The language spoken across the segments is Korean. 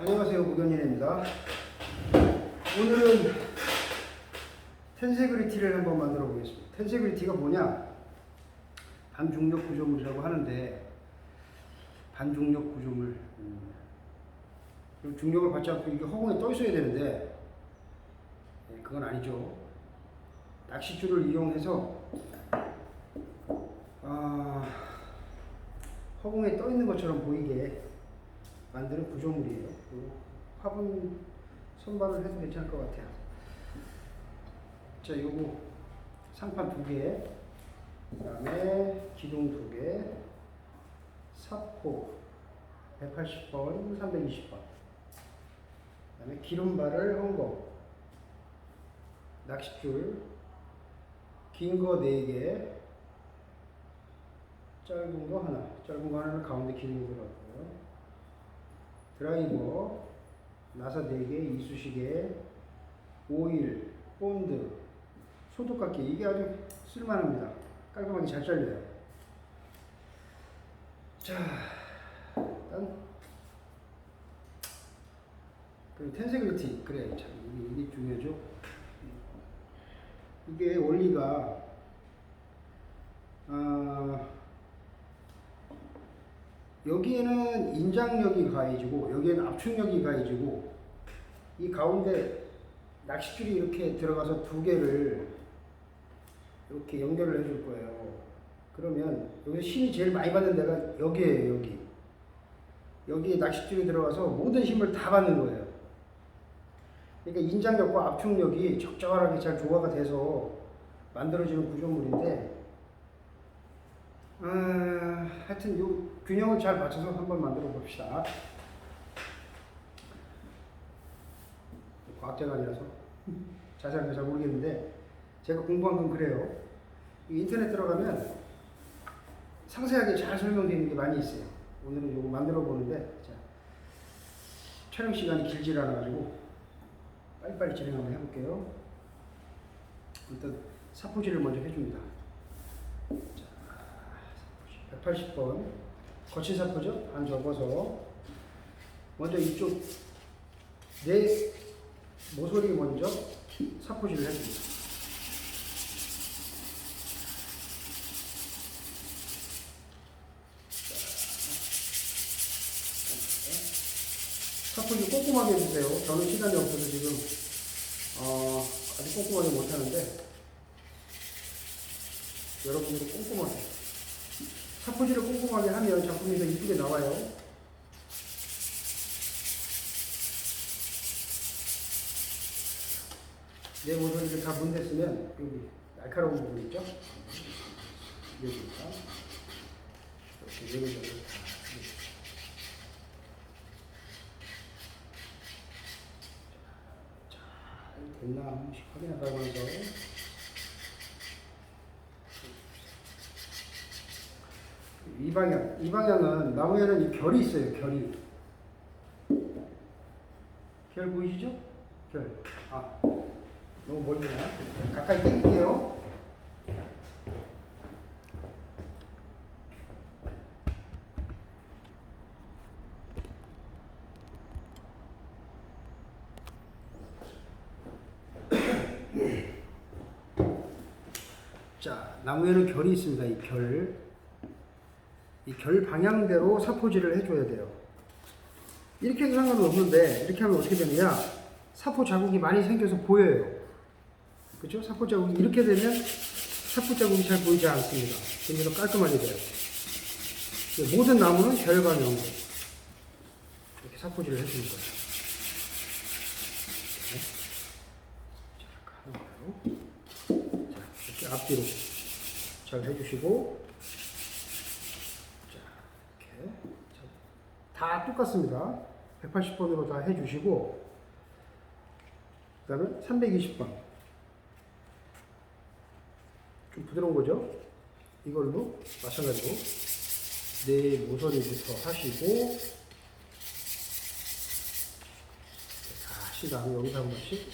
안녕하세요 무견인입니다. 오늘은 텐세그리티를 한번 만들어 보겠습니다. 텐세그리티가 뭐냐? 반중력 구조물이라고 하는데 반중력 구조물. 음, 중력을 받지 않고 이게 허공에 떠 있어야 되는데 네, 그건 아니죠. 낚싯줄을 이용해서 아, 허공에 떠 있는 것처럼 보이게 만드는 구조물이에요. 그리고 화분 선반을 해도 괜찮을 것 같아요. 자, 요거 상판 두 개, 그 다음에 기둥 두 개, 사포 180번, 320번, 그 다음에 기름발을 한 거, 낚싯줄 긴거네 개, 짧은 거 하나, 짧은 거 하나를 가운데 기둥으로 하고요. 드라이버, 나사 4개, 이쑤시개, 오일, 본드, 소독깎이 이게 아주 쓸만합니다. 깔끔하게 잘 잘려요. 자, 일단 그리고 텐세그리티 그래 참 이게 중요하죠. 이게 원리가 아, 여기에는 인장력이 가해지고 여기에는 압축력이 가해지고 이 가운데 낚싯줄이 이렇게 들어가서 두 개를 이렇게 연결을 해줄 거예요. 그러면 여기 힘이 제일 많이 받는 데가 여기에요, 여기. 여기에 낚싯줄이 들어가서 모든 힘을 다 받는 거예요. 그러니까 인장력과 압축력이 적절하게 잘 조화가 돼서 만들어지는 구조물인데 아, 하여튼 요 균형을 잘 맞춰서 한번 만들어 봅시다. 과학자가 아니라서 자세하게 잘 모르겠는데 제가 공부한 건 그래요. 이 인터넷 들어가면 상세하게 잘 설명되어 있는 게 많이 있어요. 오늘은 요거 만들어 보는데 자, 촬영 시간이 길지 않아 가지고 빨리빨리 진행 한번 해볼게요. 일단 사포질을 먼저 해줍니다. 180번 거친 사포죠? 반 접어서 먼저 이쪽 내 모서리 먼저 사포질을 해줍니다. 사포질 꼼꼼하게 해주세요. 저는 시간이 없어서 지금 어, 아주 꼼꼼하게 못하는데 여러분들이 꼼꼼하게 사포질을 꼼꼼하게 하면 작품이 더 이쁘게 나와요. 내 모서리를 다 문댔으면 여기 날카로운 부분 있죠? 여기가 이렇게 여기저기 잘 됐나 한 번씩 확인하다고 해서 이 방향, 이 방향은 나무에는 이 결이 있어요. 결이. 결 보이시죠? 결. 아, 너무 멀리나? 가까이 당길게요. 자, 나무에는 결이 있습니다. 이 결. 이 결 방향대로 사포질을 해줘야 돼요. 이렇게 해도 상관은 없는데 이렇게 하면 어떻게 되느냐 사포 자국이 많이 생겨서 보여요. 그렇죠? 사포 자국이 이렇게 되면 사포 자국이 잘 보이지 않습니다. 그래서 깔끔하게 돼요. 모든 나무는 결 방향으로 이렇게 사포질을 해주는 거예요. 네. 자, 이렇게 앞뒤로 잘 해주시고 이렇게 다 똑같습니다. 180번으로 다 해주시고 그 다음에 320번 좀 부드러운 거죠? 이걸로 마찬가지로 네 모서리부터 하시고 다시 다음에 여기서 한 번씩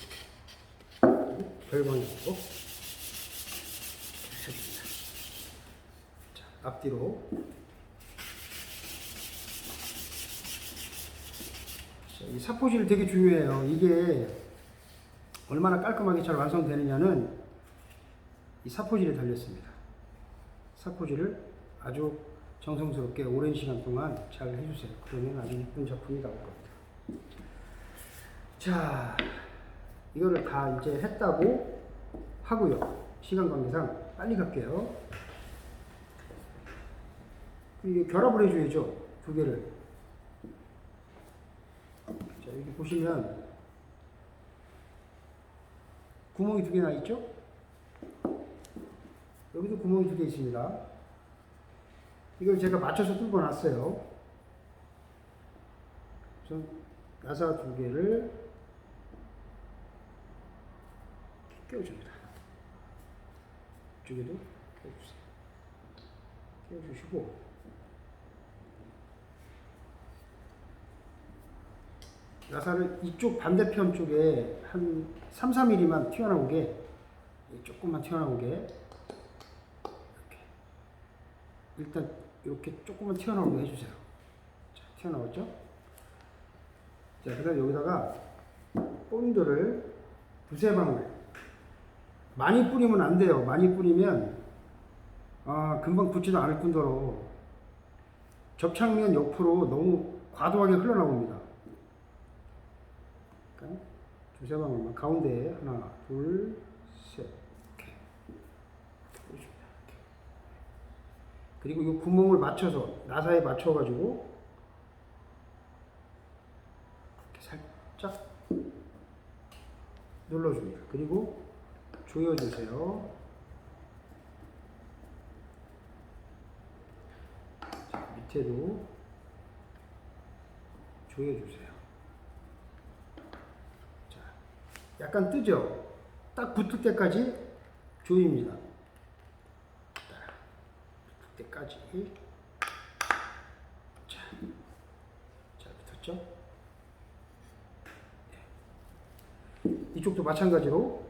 별방향으로 해줍니다. 자, 앞뒤로 이 사포질 되게 중요해요. 이게 얼마나 깔끔하게 잘 완성되느냐는 이 사포질에 달렸습니다. 사포질을 아주 정성스럽게 오랜 시간 동안 잘 해주세요. 그러면 아주 이쁜 작품이 나올 겁니다. 자, 이거를 다 이제 했다고 하고요. 시간 관계상 빨리 갈게요. 이게 결합을 해줘야죠. 두 개를. 자, 여기 보시면 구멍이 두 개나 있죠? 여기도 구멍이 두 개 있습니다. 이걸 제가 맞춰서 뚫고 놨어요. 전 나사 두 개를 끼워줍니다. 이쪽에도 끼워주세요. 끼워주시고 나사를 이쪽 반대편 쪽에 한 3, 4mm만 튀어나오게 조금만 튀어나오게 이렇게 일단 이렇게 조금만 튀어나오게 해주세요. 자, 튀어나왔죠? 자, 그 다음 여기다가 본드를 두세 방울 많이 뿌리면 안 돼요. 많이 뿌리면 아, 금방 붙지도 않을 뿐더러 접착면 옆으로 너무 과도하게 흘러나옵니다. 그러니까 두세 방울만 가운데에 하나, 둘, 셋 이렇게 뿌려줍니다. 이렇게. 그리고 이 구멍을 맞춰서 나사에 맞춰가지고 이렇게 살짝 눌러줍니다. 그리고 조여주세요. 자, 밑에도 조여주세요. 자, 약간 뜨죠? 딱 붙을 때까지 조입니다. 딱 붙을 때까지. 자, 잘 붙었죠? 네. 이쪽도 마찬가지로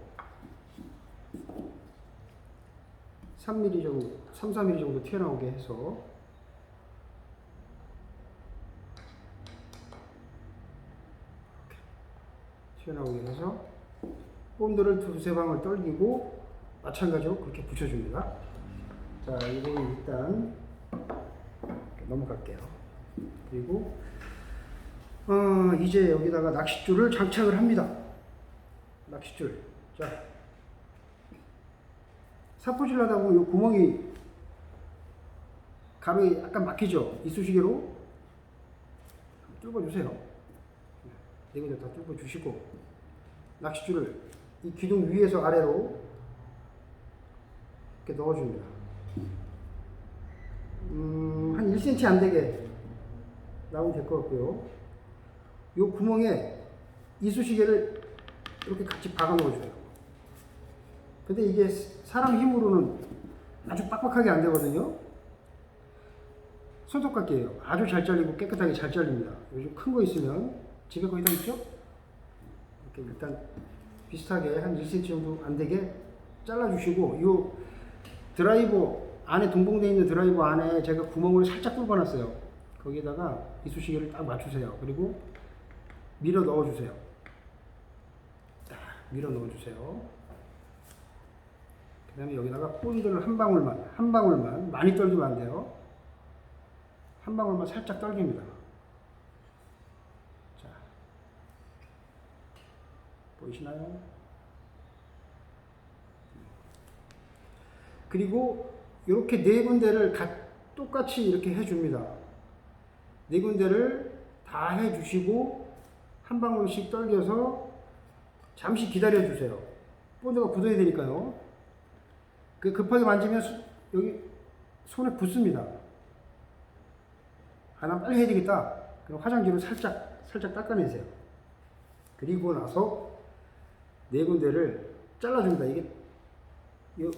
3mm 정도, 3, 4mm 정도 튀어나오게 해서 튀어나오게 해서 본드를 두세 방울 떨기고 마찬가지로 그렇게 붙여줍니다. 자, 이거는 일단 넘어갈게요. 그리고 어, 이제 여기다가 낚싯줄을 장착을 합니다. 낚싯줄. 자, 사포질 하다 보면 이 구멍이 가로에 약간 막히죠? 이쑤시개로 뚫어주세요. 네 군데 다 뚫어주시고 낚싯줄을 이 기둥 위에서 아래로 이렇게 넣어줍니다. 음, 한 1cm 안 되게 나오면 될 것 같고요. 이 구멍에 이쑤시개를 이렇게 같이 박아 넣어줘요. 근데 이게 사람 힘으로는 아주 빡빡하게 안 되거든요. 손톱깎이에요. 아주 잘 잘리고 깨끗하게 잘 잘립니다. 요즘 큰 거 있으면 집에 거의 다 있죠? 이렇게 일단 비슷하게 한 1cm 정도 안 되게 잘라주시고 이 드라이버 안에 동봉되어 있는 드라이버 안에 제가 구멍을 살짝 뚫어 놨어요. 거기에다가 이쑤시개를 딱 맞추세요. 그리고 밀어 넣어주세요. 딱 밀어 넣어주세요. 그 다음에 여기다가 본드를 한 방울만, 한 방울만, 많이 떨기면 안 돼요. 한 방울만 살짝 떨깁니다. 자, 보이시나요? 그리고 이렇게 네 군데를 가, 똑같이 이렇게 해줍니다. 네 군데를 다 해주시고 한 방울씩 떨겨서 잠시 기다려주세요. 본드가 굳어야 되니까요. 그 급하게 만지면 수- 여기 손에 붙습니다. 아, 난 빨리 해야 되겠다. 그럼 화장지로 살짝, 살짝 닦아내세요. 그리고 나서 네 군데를 잘라줍니다. 이게 요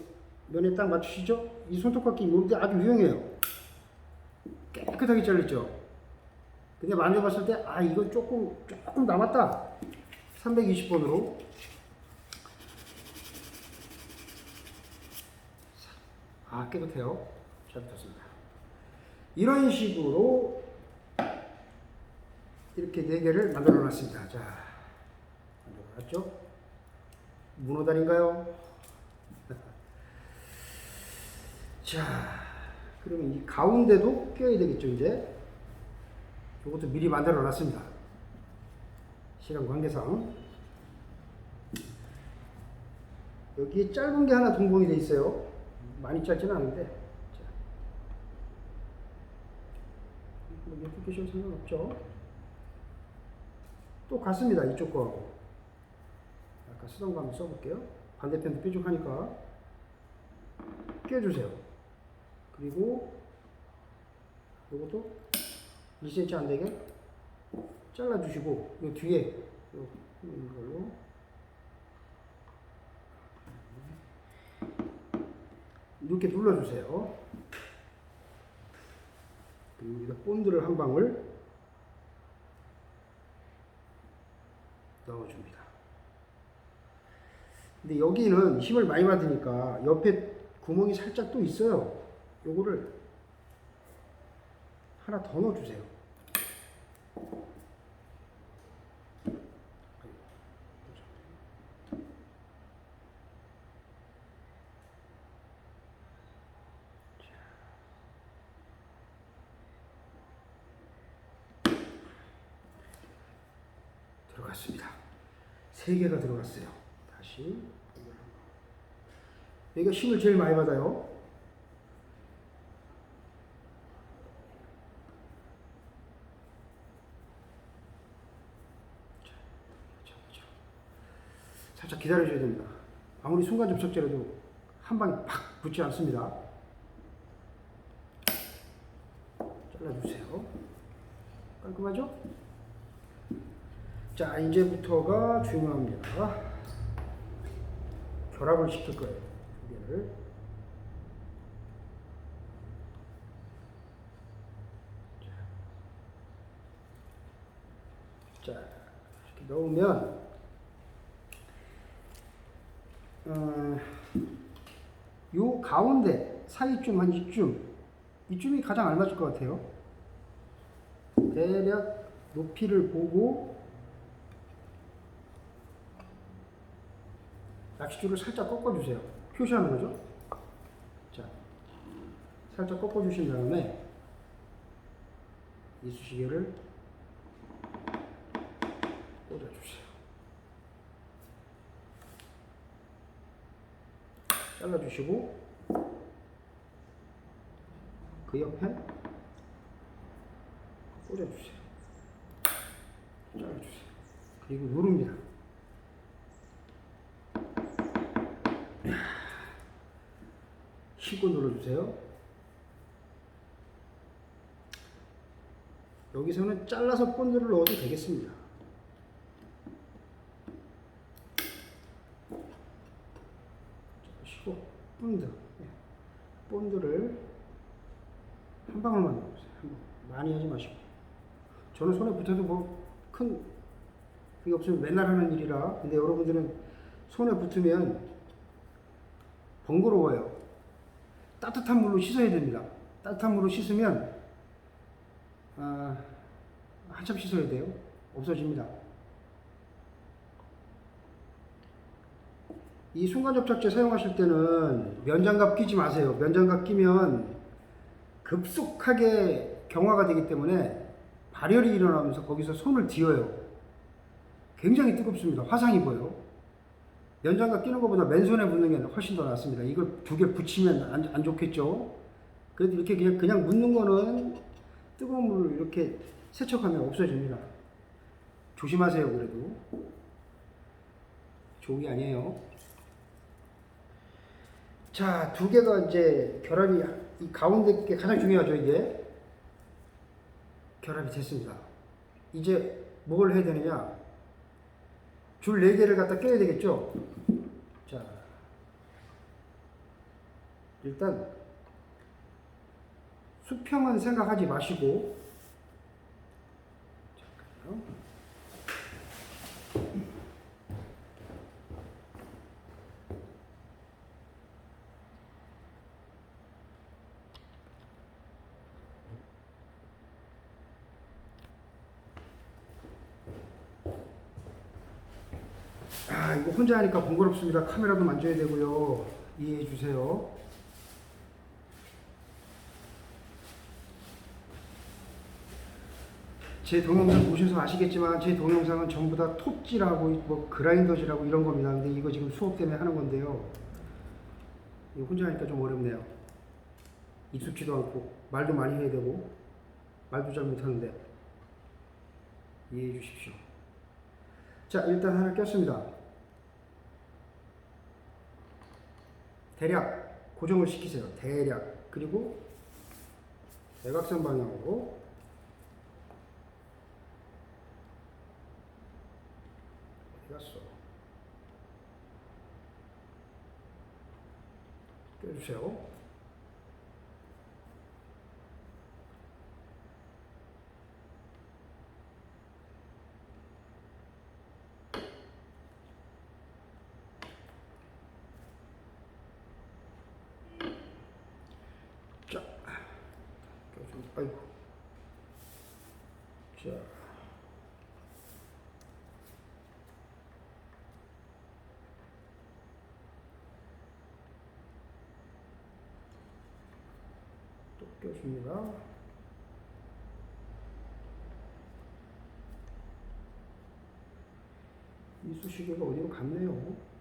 면에 딱 맞추시죠? 이 손톱깎이 이게 아주 유용해요. 깨끗하게 잘렸죠? 근데 만져봤을 때, 아, 이거 조금, 조금 남았다. 320번으로. 아, 깨끗해요. 잘 붙었습니다. 이런 식으로 이렇게 네 개를 만들어 놨습니다. 자, 만들어 놨죠? 문어다리인가요? 자, 그러면 이 가운데도 껴야 되겠죠, 이제? 이것도 미리 만들어 놨습니다. 시간 관계상. 여기에 짧은 게 하나 동봉이 돼 있어요. 많이 짧지는 않은데. 자. 뭐 몇개 끼셔도 상관없죠. 또 같습니다. 이쪽 거하고. 거 한번 써볼게요. 반대편도 뾰족하니까 껴주세요. 그리고 이것도 2cm 안 되게 잘라주시고 이 뒤에 요 이걸로 이렇게 눌러주세요. 그리고 여기다 본드를 한 방울 넣어줍니다. 근데 여기는 힘을 많이 받으니까 옆에 구멍이 살짝 또 있어요. 요거를 하나 더 넣어주세요. 들어갔습니다. 세 개가 들어갔어요. 다시 여기가 힘을 제일 많이 받아요. 살짝 기다려줘야 됩니다. 아무리 순간 접착제라도 한 방에 팍 붙지 않습니다. 잘라주세요. 깔끔하죠? 자, 이제부터가 중요합니다. 결합을 시킬 거예요. 두 개를. 자, 이렇게 넣으면, 어, 요 가운데 사이쯤 한 이쯤, 이쯤이 가장 알맞을 것 같아요. 대략 높이를 보고 낚시줄을 살짝 꺾어주세요. 표시하는 거죠. 자, 살짝 꺾어주신 다음에 이쑤시개를 꽂아주세요. 잘라주시고 그 옆에 꽂아주세요. 잘라주세요. 그리고 누릅니다. 쉬고 눌러주세요. 여기서는 잘라서 본드를 넣어도 되겠습니다. 쉬고 본드, 네. 본드를 한 방울만 넣어주세요. 많이 하지 마시고. 저는 손에 붙어도 뭐 큰 그게 없으면 맨날 하는 일이라. 근데 여러분들은 손에 붙으면 번거로워요. 따뜻한 물로 씻어야 됩니다. 따뜻한 물로 씻으면 아, 한참 씻어야 돼요. 없어집니다. 이 순간 접착제 사용하실 때는 면장갑 끼지 마세요. 면장갑 끼면 급속하게 경화가 되기 때문에 발열이 일어나면서 거기서 손을 뒤어요. 굉장히 뜨겁습니다. 화상이 보여. 연장갑 끼는 것보다 맨손에 붙는 게 훨씬 더 낫습니다. 이걸 두 개 붙이면 안, 안 좋겠죠? 그래도 이렇게 그냥, 그냥 묻는 거는 뜨거운 물을 이렇게 세척하면 없어집니다. 조심하세요, 그래도. 좋은 게 아니에요. 자, 두 개가 이제 결합이, 이 가운데 게 가장 중요하죠, 이게. 결합이 됐습니다. 이제 뭘 해야 되느냐? 줄 4개를 갖다 껴야 되겠죠? 자, 일단 수평은 생각하지 마시고 잠깐만요. 아 이거 혼자 하니까 번거롭습니다. 카메라도 만져야 되고요. 이해해 주세요. 제 동영상 보셔서 아시겠지만 제 동영상은 전부 다 톱질하고 뭐 그라인더질하고 이런 겁니다. 근데 이거 지금 수업 때문에 하는 건데요. 혼자 하니까 좀 어렵네요. 익숙지도 않고 말도 많이 해야 되고 말도 잘 못하는데 이해해 주십시오. 자 일단 하나 꼈습니다. 대략 고정을 시키세요. 대략 그리고 대각선 방향으로 어디 갔어? 껴주세요. 자, 껴좀 아이고. 자. 또 껴줍니다. 이쑤시개가 어디로 갔네요.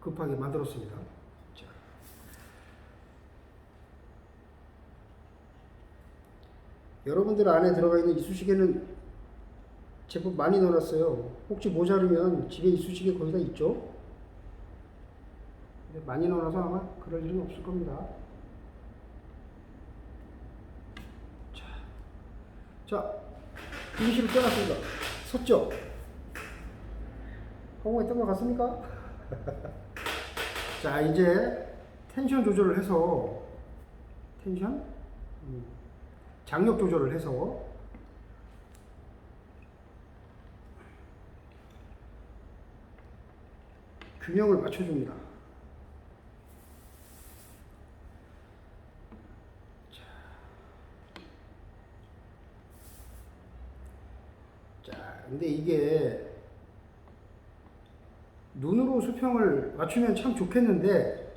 급하게 만들었습니다. 자. 여러분들 안에 들어가 있는 이쑤시개는 제법 많이 넣어놨어요. 혹시 모자르면 집에 이쑤시개 거의 다 있죠? 근데 많이 넣어놔서 아마 그럴 일은 없을 겁니다. 자, 자 임시로 떠났습니다. 섰죠? 허공에 뜬것 같습니까? 자 이제 텐션 조절을 해서 텐션 음, 장력 조절을 해서 균형을 맞춰줍니다. 자, 근데 이게 눈으로 수평을 맞추면 참 좋겠는데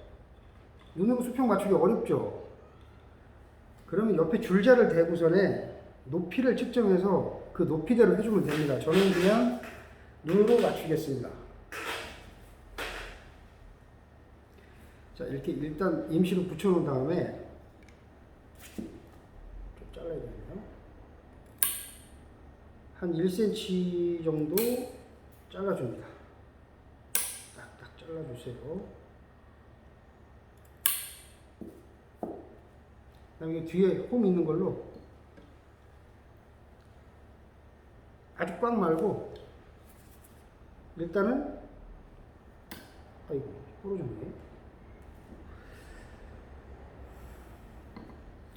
눈으로 수평 맞추기 어렵죠. 그러면 옆에 줄자를 대고선에 높이를 측정해서 그 높이대로 해주면 됩니다. 저는 그냥 눈으로 맞추겠습니다. 자 이렇게 일단 임시로 붙여놓은 다음에 좀 잘라야 되네요. 한 1cm 정도 잘라줍니다. 딱딱 잘라주세요. 그다음에 뒤에 홈 있는 걸로 아주 꽉 말고 일단은 아이고 부러졌네.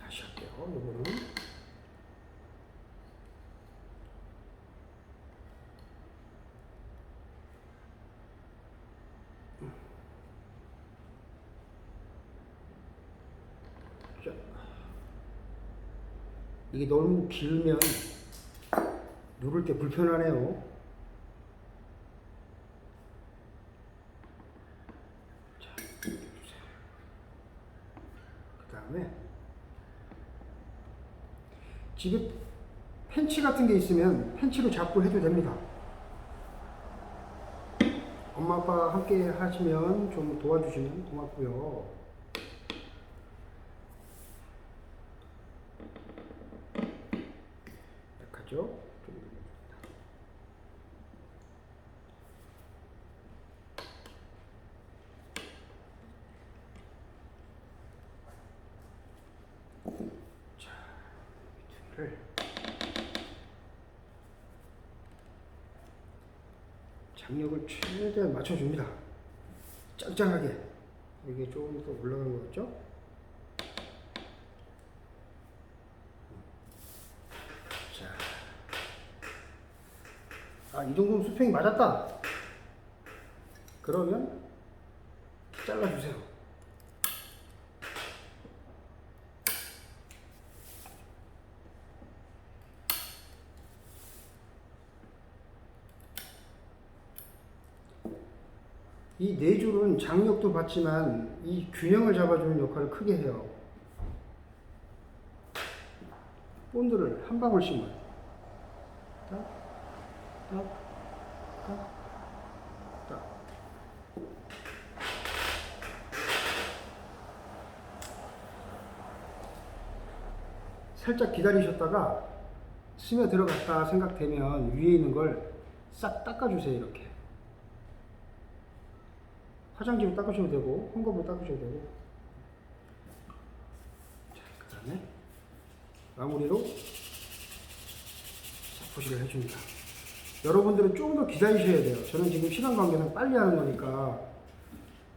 다시 할게요. 이거는 이게 너무 길면 누를 때 불편하네요. 그 다음에 집에 펜치 같은 게 있으면 펜치로 잡고 해도 됩니다. 엄마 아빠 함께 하시면 좀 도와주시면 고맙고요. 약하죠? 좀 자, 개를 장력을 최대한 맞춰줍니다. 짱짱하게. 이게 조금 더 올라가는 것 같죠? 자. 아, 이 정도면 수평이 맞았다. 그러면 잘라주세요. 이네 줄은 장력도 받지만 이 균형을 잡아주는 역할을 크게 해요. 본드를 한 방울씩 만. 딱, 딱, 딱, 딱. 살짝 기다리셨다가 스며 들어갔다 생각되면 위에 있는 걸 싹 닦아주세요 이렇게 화장지로 닦으셔도 되고 헝겊으로 닦으셔도 되고 자 그 다음에 마무리로 샤프시를 해줍니다 여러분들은 조금 더 기다리셔야 돼요 저는 지금 시간 관계상 빨리 하는 거니까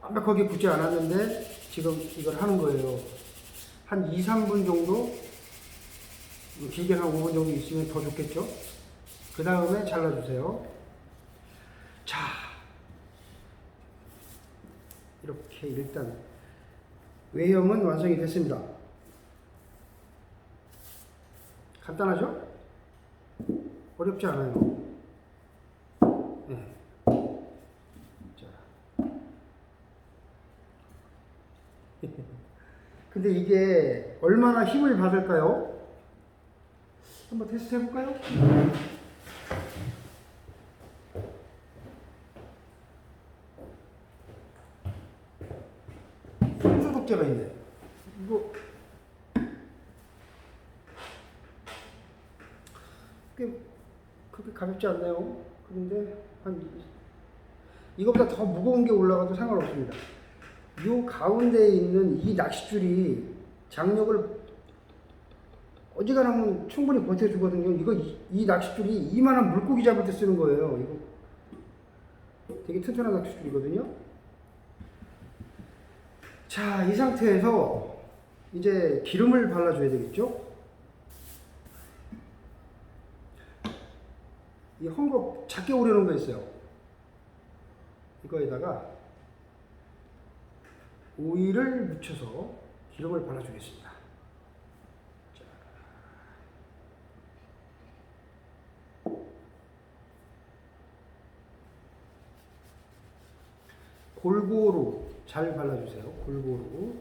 완벽하게 굳지 않았는데 지금 이걸 하는 거예요 한 2, 3분 정도 길게 한 5분 정도 있으면 더 좋겠죠? 그 다음에 잘라주세요. 자, 이렇게 일단 외형은 완성이 됐습니다. 간단하죠? 어렵지 않아요. 네. 자. 근데 이게 얼마나 힘을 받을까요? 한번 테스트 해볼까요? 손소독제가 있네. 이거 꽤 그렇게 가볍지 않나요? 그런데 한 이- 이거보다 더 무거운 게 올라가도 상관없습니다. 이 가운데에 있는 이 낚싯줄이 장력을 어지간하면 충분히 버텨주거든요. 이거 이, 이 낚싯줄이 이만한 물고기 잡을 때 쓰는 거예요. 이거 되게 튼튼한 낚싯줄이거든요. 자, 이 상태에서 이제 기름을 발라줘야 되겠죠? 이 헝겊 작게 오려는 거 있어요. 이거에다가 오일을 묻혀서 기름을 발라주겠습니다. 골고루 잘 발라주세요. 골고루.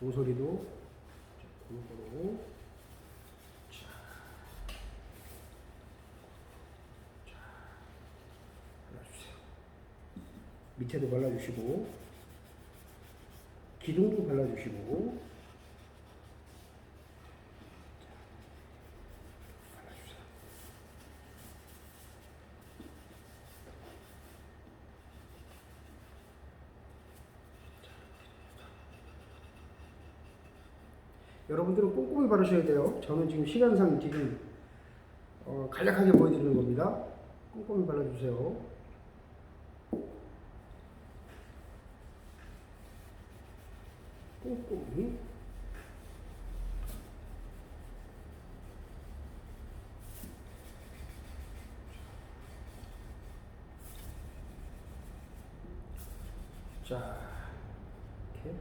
모서리도 골고루. 밑에도 발라주시고. 기둥도 발라주시고 자, 발라주세요. 여러분들은 꼼꼼히 바르셔야 돼요. 저는 지금 시간상 지금 어, 간략하게 보여드리는 겁니다. 꼼꼼히 발라주세요. 꼼꼼히. 자, 이렇게.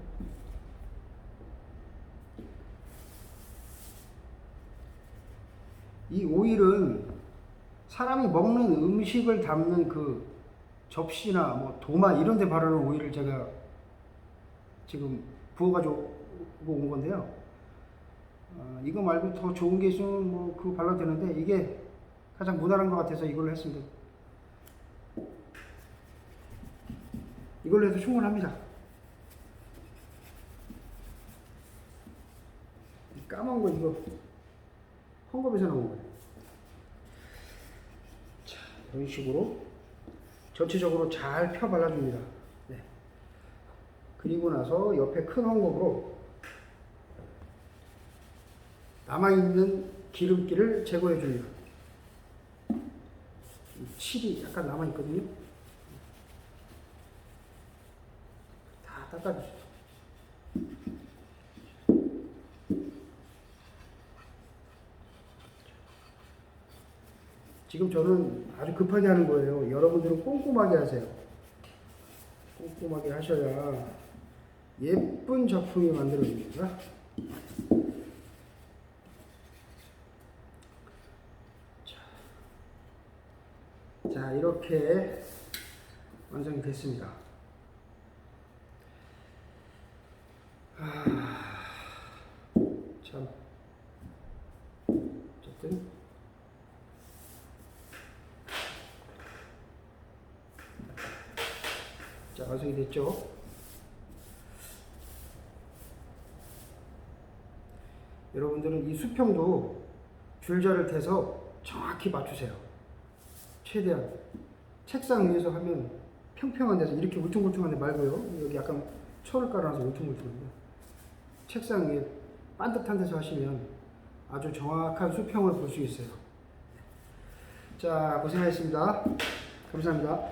이 오일은 사람이 먹는 음식을 담는 그 접시나 뭐 도마 이런 데 바르는 오일을 제가 지금 부어가지고 온 건데요. 어, 이거 말고 더 좋은 게 있으면 뭐 그거 발라도 되는데 이게 가장 무난한 것 같아서 이걸로 했습니다. 이걸로 해도 충분합니다. 이 까만 거 이거 헝겊에서 나온 거예요. 자, 이런 식으로 전체적으로 잘 펴 발라줍니다. 네. 그리고 나서 옆에 큰 헝겊으로 남아있는 기름기를 제거해 줍니다. 이 칠이 약간 남아있거든요. 다 닦아주세요. 지금 저는 아주 급하게 하는 거예요. 여러분들은 꼼꼼하게 하세요. 꼼꼼하게 하셔야 예쁜 작품이 만들어집니다. 자, 이렇게 완성이 됐습니다. 아, 참. 됐죠? 여러분들은 이 수평도 줄자를 대서 정확히 맞추세요. 최대한 책상 위에서 하면 평평한 데서 이렇게 울퉁불퉁한 데 말고요. 여기 약간 철을 깔아놔서 울퉁불퉁한데 책상 위에 반듯한 데서 하시면 아주 정확한 수평을 볼 수 있어요. 자, 고생하셨습니다. 감사합니다.